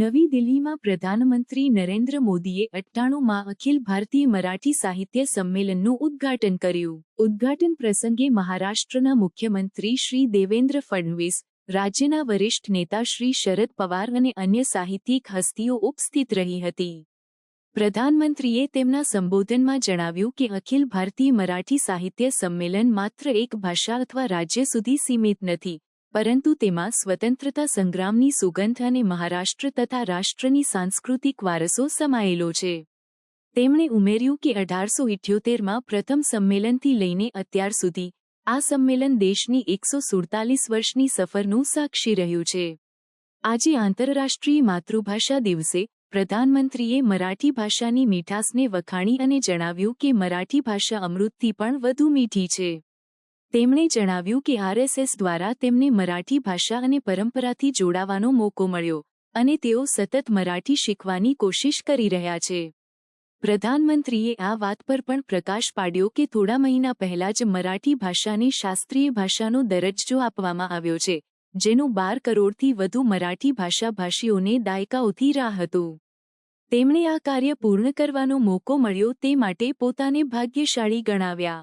નવી દિલ્હીમાં પ્રધાનમંત્રી નરેન્દ્ર મોદીએ અઠ્ઠાણુંમાં અખિલ ભારતીય મરાઠી સાહિત્ય સંમેલનનું ઉદ્ઘાટન કર્યું. ઉદ્ઘાટન પ્રસંગે મહારાષ્ટ્રના મુખ્યમંત્રી શ્રી દેવેન્દ્ર ફડણવીસ, રાજ્યના વરિષ્ઠ નેતા શ્રી શરદ પવાર અને અન્ય સાહિત્યિક હસ્તીઓ ઉપસ્થિત રહી હતી. પ્રધાનમંત્રીએ તેમના સંબોધનમાં જણાવ્યું કે અખિલ ભારતીય મરાઠી સાહિત્ય સંમેલન માત્ર એક ભાષા અથવા રાજ્ય સુધી સીમિત નથી પરંતુ તેમાં સ્વતંત્રતા સંગ્રામની સુગંધ અને મહારાષ્ટ્ર તથા રાષ્ટ્રની સાંસ્કૃતિક વારસો સમાયેલો છે. તેમણે ઉમેર્યું કે અઢારસો ઇઠ્યોતેરમાં પ્રથમ સંમેલનથી લઈને અત્યાર સુધી આ સંમેલન દેશની એકસો સુડતાલીસ વર્ષની સફરનું સાક્ષી રહ્યું છે. આજે આંતરરાષ્ટ્રીય માતૃભાષા દિવસે પ્રધાનમંત્રીએ મરાઠી ભાષાની મીઠાસને વખાણી અને જણાવ્યું કે મરાઠી ભાષા અમૃતથી પણ વધુ મીઠી છે. તેમણે જણાવ્યું કે આરએસએસ દ્વારા તેમને મરાઠી ભાષા અને પરંપરાથી જોડાવાનો મોકો મળ્યો અને તેઓ સતત મરાઠી શીખવાની કોશિશ કરી રહ્યા છે. પ્રધાનમંત્રીએ આ વાત પર પણ પ્રકાશ પાડ્યો કે થોડા મહિના પહેલા જ મરાઠી ભાષાને શાસ્ત્રીય ભાષાનો દરજ્જો આપવામાં આવ્યો છે, જેનું બાર કરોડથી વધુ મરાઠી ભાષાભાષીઓને દાયકાઓથી રાહ હતું. તેમણે આ કાર્ય પૂર્ણ કરવાનો મોકો મળ્યો તે માટે પોતાને ભાગ્યશાળી ગણાવ્યા.